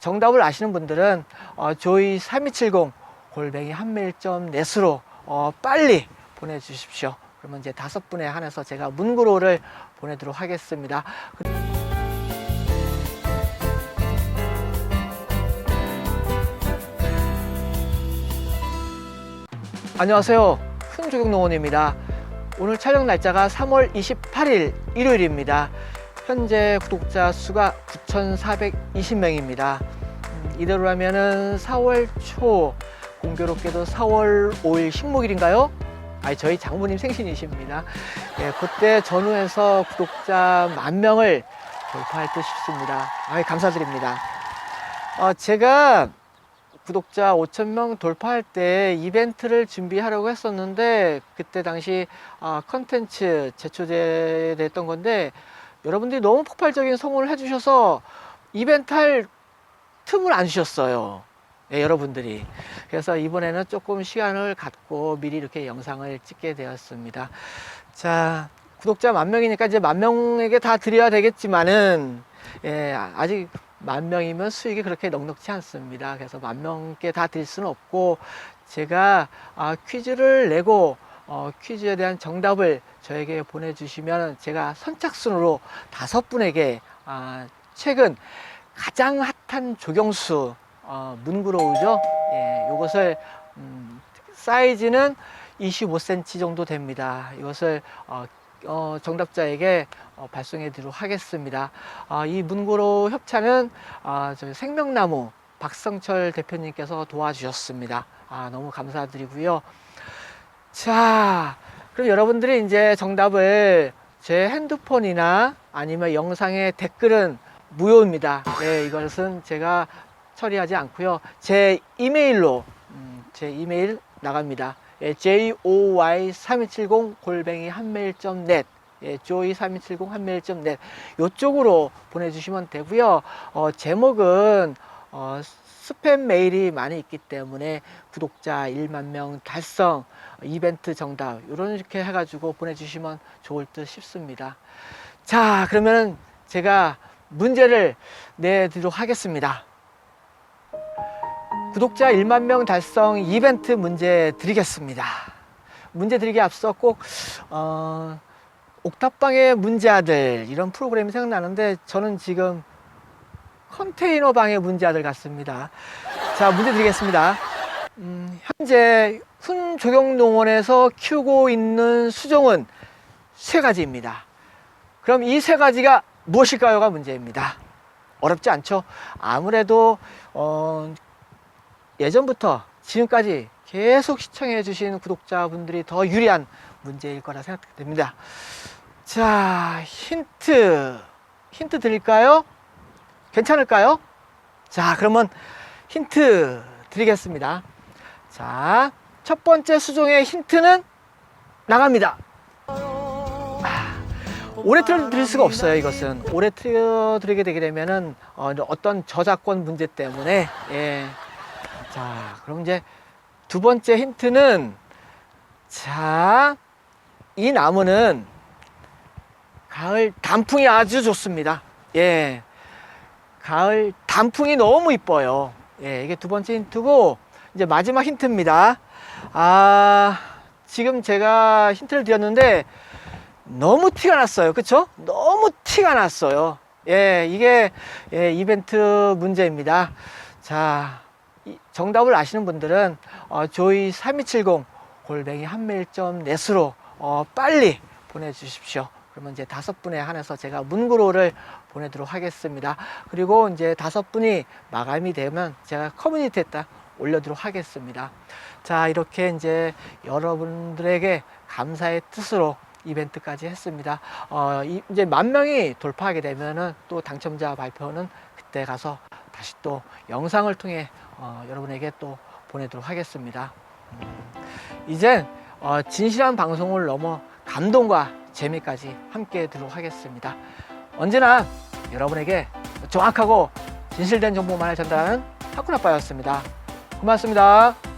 정답을 아시는 분들은 어, 조이 3270 골뱅이 한메일.net으로 어, 빨리 보내주십시오. 그러면 이제 다섯 분에 한해서 제가 문구로를 보내도록 하겠습니다. 안녕하세요. 훈조경농원입니다. 오늘 촬영 날짜가 3월 28일 일요일입니다. 현재 구독자 수가 9,420명입니다. 음, 이대로라면은 4월 초 공교롭게도 4월 5일 식목일인가요? 아니 저희 장모님 생신이십니다. 예, 그때 전후해서 구독자 만 명을 돌파할 듯 싶습니다. 아, 감사드립니다. 어, 제가 구독자 5천 명 돌파할 때 이벤트를 준비하려고 했었는데 그때 당시 아, 컨텐츠 제초됐던 건데 여러분들이 너무 폭발적인 성원을 해주셔서 이벤트 할 틈을 안 주셨어요. 예, 여러분들이. 그래서 이번에는 조금 시간을 갖고 미리 이렇게 영상을 찍게 되었습니다. 자, 구독자 만 명이니까 이제 만 명에게 다 드려야 되겠지만은, 예, 아직 만 명이면 수익이 그렇게 넉넉지 않습니다. 그래서 만 명께 다 드릴 수는 없고, 제가 아, 퀴즈를 내고, 어, 퀴즈에 대한 정답을 저에게 보내주시면 제가 선착순으로 다섯 분에게 아, 최근 가장 핫한 조경수 어, 문구로우죠. 예, 이것을 음, 사이즈는 25cm 정도 됩니다. 이것을 어, 어, 정답자에게 어, 발송해 드리도록 하겠습니다. 아, 이 문구로 협찬은 아, 저희 생명나무 박성철 대표님께서 도와주셨습니다. 아, 너무 감사드리고요. 자, 그럼 여러분들이 이제 정답을 제 핸드폰이나 아니면 영상의 댓글은 무효입니다. 네, 이것은 제가 처리하지 않고요. 제 이메일로 음, 제 이메일 나갑니다. 예, joy3270 골뱅이 한메일.net 예, joy3270 한메일.net 이쪽으로 보내주시면 되고요. 어, 제목은 어, 스팸 메일이 많이 있기 때문에 구독자 1만 명 달성 이벤트 정답 이런 이렇게 해가지고 보내주시면 좋을 듯 싶습니다. 자 그러면 제가 문제를 내드리도록 하겠습니다. 구독자 1만 명 달성 이벤트 문제 드리겠습니다. 문제 드리기 앞서 꼭 어, 옥탑방의 문제아들 이런 프로그램이 생각나는데 저는 지금 컨테이너 방의 문제 아들 같습니다. 자 문제 드리겠습니다. 음, 현재 훈조경농원에서 키우고 있는 수종은 세 가지입니다. 그럼 이 세 가지가 무엇일까요가 문제입니다. 어렵지 않죠? 아무래도 어, 예전부터 지금까지 계속 시청해 주신 구독자분들이 더 유리한 문제일 거라 생각됩니다. 자, 힌트. 힌트 드릴까요? 괜찮을까요? 자, 그러면 힌트 드리겠습니다. 자, 첫 번째 수종의 힌트는 나갑니다. 아, 오래 틀어드릴 수가 없어요, 이것은. 오래 틀어드리게 되게 되면은 어, 어떤 저작권 문제 때문에, 예. 자, 그럼 이제 두 번째 힌트는 자, 이 나무는 가을 단풍이 아주 좋습니다. 예. 가을 단풍이 너무 이뻐요. 예, 이게 두 번째 힌트고 이제 마지막 힌트입니다. 아, 지금 제가 힌트를 드렸는데 너무 티가 났어요. 그쵸? 너무 티가 났어요. 예, 이게 예, 이벤트 문제입니다. 자, 이 정답을 아시는 분들은 어, 조이 3270 골뱅이 한메일.net으로 어, 빨리 보내주십시오. 그러면 이제 다섯 분에 한해서 제가 문구로를 보내도록 하겠습니다. 그리고 이제 다섯 분이 마감이 되면 제가 커뮤니티에 딱 올려도록 하겠습니다. 자, 이렇게 이제 여러분들에게 감사의 뜻으로 이벤트까지 했습니다. 어, 이- 이제 만 명이 돌파하게 되면은 또 당첨자 발표는 그때 가서 다시 또 영상을 통해 어, 여러분에게 또 보내도록 하겠습니다. 음, 이젠 어, 진실한 방송을 넘어 감동과 재미까지 함께 들도록 하겠습니다. 언제나 여러분에게 정확하고 진실된 정보만을 전달하는 학군 아빠였습니다. 고맙습니다.